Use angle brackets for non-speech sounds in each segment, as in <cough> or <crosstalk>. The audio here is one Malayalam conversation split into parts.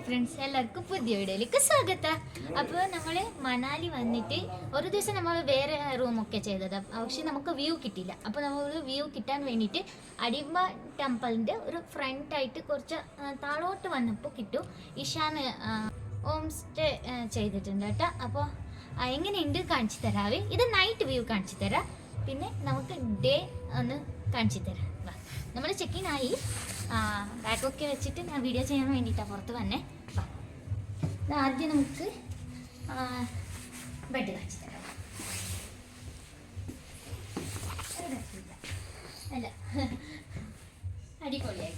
ഹായ് ഫ്രണ്ട്സ് എല്ലാവർക്കും പുതിയ വീഡിയോയിലേക്ക് സ്വാഗതം. അപ്പോൾ നമ്മൾ മണാലി വന്നിട്ട് ഒരു ദിവസം നമ്മൾ വേറെ റൂമൊക്കെ ചെയ്തത്. പക്ഷെ നമുക്ക് വ്യൂ കിട്ടിയില്ല. അപ്പോൾ നമ്മൾ വ്യൂ കിട്ടാൻ വേണ്ടിയിട്ട് അടിമ ടെമ്പിളിന്റെ ഒരു ഫ്രണ്ടായിട്ട് കുറച്ച് താളോട്ട് വന്നപ്പോൾ കിട്ടും. ഇഷാന് ഹോം സ്റ്റേ ചെയ്തിട്ടുണ്ട് കേട്ടോ. അപ്പോൾ എങ്ങനെയുണ്ട് കാണിച്ചു തരാവേ ഇത് നൈറ്റ് വ്യൂ കാണിച്ചു തരാം. പിന്നെ നമുക്ക് ഡേ ഒന്ന് കാണിച്ചു തരാം. നമ്മൾ ചെക്കിൻ ആയി. ബാഗൊക്കെ വെച്ചിട്ട് ഞാൻ വീഡിയോ ചെയ്യാൻ വേണ്ടിയിട്ടാണ് പുറത്ത് വന്നേ. അപ്പം ആദ്യം നമുക്ക് ബെഡ് കാണിച്ചു തരാം. അല്ല <laughs> അടിപൊളിയായി.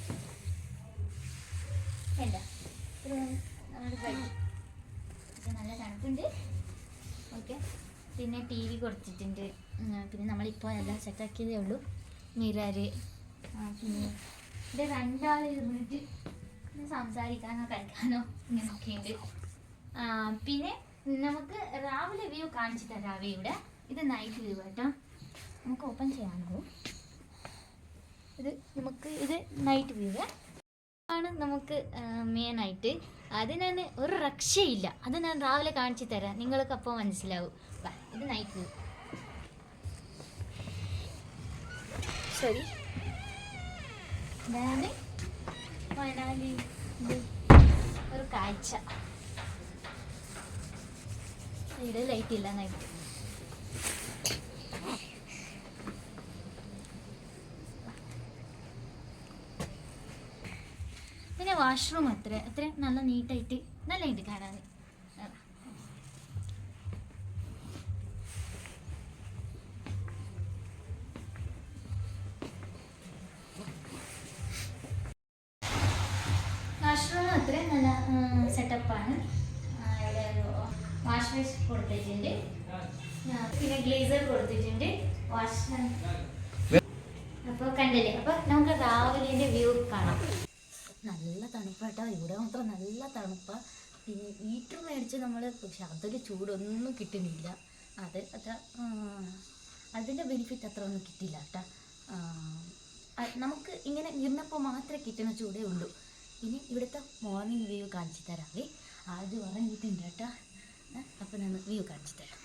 നമ്മുടെ നല്ല തണുപ്പുണ്ട്. ഓക്കെ. പിന്നെ ടി വി കൊടുത്തിട്ടുണ്ട് പിന്നെ നമ്മളിപ്പോൾ എല്ലാം സെറ്റാക്കിയതേ ഉള്ളൂ. മിറർ പിന്നെ ഇത് രണ്ടാൾ ഇരുന്നിട്ട് സംസാരിക്കാനോ കഴിക്കാനോ ഇങ്ങനെയൊക്കെയുണ്ട് പിന്നെ നമുക്ക് രാവിലെ വ്യൂ കാണിച്ചു തരാവേ ഇവിടെ. ഇത് നൈറ്റ് വ്യൂ കേട്ടോ നമുക്ക് ഓപ്പൺ ചെയ്യാമോ ഇത് നമുക്ക് ഇത് നൈറ്റ് വ്യൂ ആണ് നമുക്ക് മെയിൻ ആയിട്ട്. അതിനാണ് ഒരു രക്ഷയില്ല. അത് ഞാൻ രാവിലെ കാണിച്ചു തരാം. നിങ്ങൾക്ക് അപ്പോൾ മനസ്സിലാവും. ഇത് നൈറ്റ് വ്യൂ. ശരി. ഇതാണ് മണാലി ഒരു കാഴ്ച. ഇവിടെ ലൈറ്റ് ഇല്ല നൈറ്റ് പിന്നെ വാഷ്റൂം അത്ര. അത്ര നല്ല നീറ്റായിട്ട് നല്ല ഉണ്ട് കാണാൻ വാഷ്റൂം അത്ര നല്ല സെറ്റപ്പാണ് ഇവിടെ വാഷ് ബേസ് കൊടുത്തിട്ടുണ്ട്. പിന്നെ ഗ്ലേസർ കൊടുത്തിട്ടുണ്ട്. വാഷ് അപ്പോൾ കണ്ടില്ലേ? അപ്പോൾ നമുക്ക് രാവിലെ വ്യൂ കാണാം. നല്ല തണുപ്പാട്ടോ. ഇവിടെ മാത്രം നല്ല തണുപ്പാ. പിന്നെ ഹീറ്റർ മേടിച്ച് നമ്മൾ പക്ഷെ അതൊരു ചൂടൊന്നും കിട്ടുന്നില്ല. അത് അത്ര അതിന്റെ ബെനിഫിറ്റ് അത്ര ഒന്നും കിട്ടില്ല കേട്ടോ നമുക്ക് ഇങ്ങനെ ഇരുന്നപ്പോൾ മാത്രമേ കിട്ടുന്ന ചൂടേ ഉള്ളൂ. ഇനി ഇവിടുത്തെ മോർണിംഗ് വ്യൂ കാണിച്ചു തരാവേ ആദ്യം ഉറങ്ങിയിട്ടുണ്ട് കേട്ടോ. അപ്പോൾ ഞാൻ വ്യൂ കാണിച്ചു തരാം.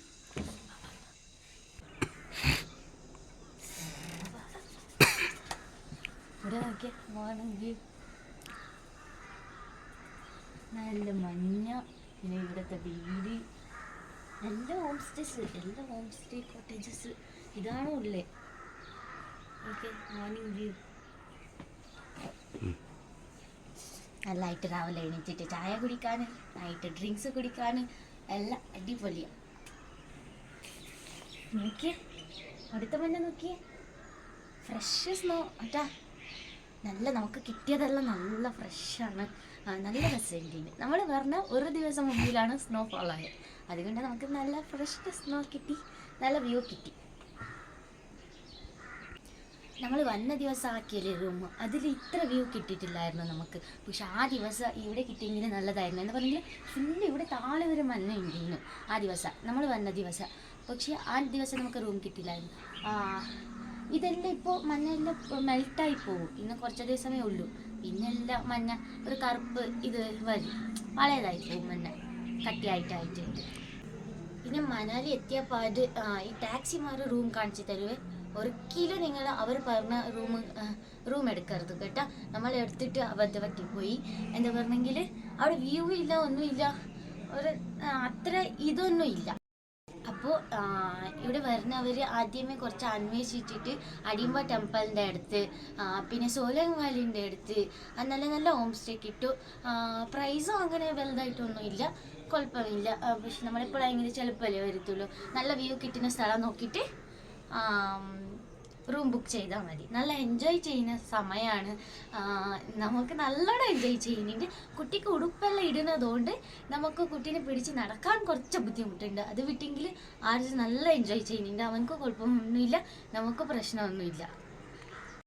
ഇവിടെ നോക്കിയ മോർണിംഗ് വ്യൂ നല്ല മഞ്ഞ. പിന്നെ ഇവിടുത്തെ വീട്. എല്ലാ ഹോം സ്റ്റേസ് എല്ലാ ഹോം സ്റ്റേ കോട്ടേജസ് ഇതാണ് ഉള്ളേ. ഓക്കെ മോർണിംഗ് വ്യൂ നല്ലതായിട്ട് രാവിലെ എണീറ്റിട്ട് ചായ കുടിക്കാൻ നൈറ്റ് ഡ്രിങ്ക്സ് കുടിക്കാൻ എല്ലാം അടിപൊളിയാണ് നോക്കിയേ അടുത്ത മഞ്ഞ നോക്കിയേ. ഫ്രഷ് സ്നോ അട്ടാ നല്ല നമുക്ക് കിട്ടിയതെല്ലാം നല്ല ഫ്രഷാണ് നല്ല രസമുണ്ട് നമ്മൾ പറഞ്ഞ ഒരു ദിവസം മുമ്പിലാണ് സ്നോ ഫോൾ ആയത്. അതുകൊണ്ട് നമുക്ക് നല്ല ഫ്രഷ് സ്നോ കിട്ടി നല്ല വ്യൂ കിട്ടി. നമ്മൾ വന്ന ദിവസം ആക്കിയല്ലേ റൂം അതിൽ ഇത്ര വ്യൂ കിട്ടിയിട്ടില്ലായിരുന്നു നമുക്ക്. പക്ഷെ ആ ദിവസം ഇവിടെ കിട്ടിയെങ്കിൽ നല്ലതായിരുന്നു. എന്ന് പറഞ്ഞെങ്കിൽ ഫുള്ള് ഇവിടെ താഴെ വരെ മഞ്ഞ ഉണ്ടായിരുന്നു ആ ദിവസം. നമ്മൾ വന്ന ദിവസം. പക്ഷെ ആ ദിവസം നമുക്ക് റൂം കിട്ടില്ലായിരുന്നു ഇതെല്ലാം ഇപ്പോൾ മഞ്ഞെല്ലാം മെൽട്ടായി പോകും ഇന്ന് കുറച്ച് ദിവസമേ ഉള്ളൂ. പിന്നെ എല്ലാം മഞ്ഞ ഒരു കറുപ്പ് ഇത് വരും. പഴയതായി പോകും മഞ്ഞ. കട്ടിയായിട്ടായിട്ടുണ്ട്. പിന്നെ മണാലി എത്തിയപ്പോൾ അത് ഈ ടാക്സിമാർ റൂം കാണിച്ചു തരുവേ? ഒരിക്കലും നിങ്ങൾ അവർ പറഞ്ഞ റൂം റൂം എടുക്കരുത് കേട്ടോ. നമ്മൾ എടുത്തിട്ട് അബദ്ധ പോയി. എന്താ പറഞ്ഞെങ്കിൽ അവിടെ വ്യൂ ഇല്ല ഒന്നുമില്ല ഒരു അത്ര ഇതൊന്നും ഇല്ല. അപ്പോൾ ഇവിടെ വരുന്നവർ ആദ്യമേ കുറച്ച് അന്വേഷിച്ചിട്ട് അടിയമ്പ ടെമ്പിളിന്റെ അടുത്ത് പിന്നെ സോലങ് വാലിന്റെ അടുത്ത് നല്ല നല്ല ഹോം സ്റ്റേ കിട്ടും. പ്രൈസും അങ്ങനെ വലുതായിട്ടൊന്നും ഇല്ല. കുഴപ്പമില്ല. പക്ഷെ നമ്മളിപ്പോൾ ഭയങ്കര ചിലപ്പോഴല്ലേ വരത്തുള്ളൂ. നല്ല വ്യൂ കിട്ടുന്ന സ്ഥലം നോക്കിയിട്ട് റൂം ബുക്ക് ചെയ്താൽ മതി. നല്ല എൻജോയ് ചെയ്യുന്ന സമയമാണ് നമുക്ക് നല്ലോണം എൻജോയ് ചെയ്യുന്നുണ്ട്. കുട്ടിക്ക് ഉടുപ്പെല്ലാം ഇടുന്നതുകൊണ്ട് നമുക്ക് കുട്ടീനെ പിടിച്ച് നടക്കാൻ കുറച്ച് ബുദ്ധിമുട്ടുണ്ട്. അത് വിട്ടെങ്കിൽ ആരും നല്ല എൻജോയ് ചെയ്യുന്നുണ്ട്. അവനക്ക് കുഴപ്പമൊന്നുമില്ല. നമുക്ക് പ്രശ്നമൊന്നുമില്ല.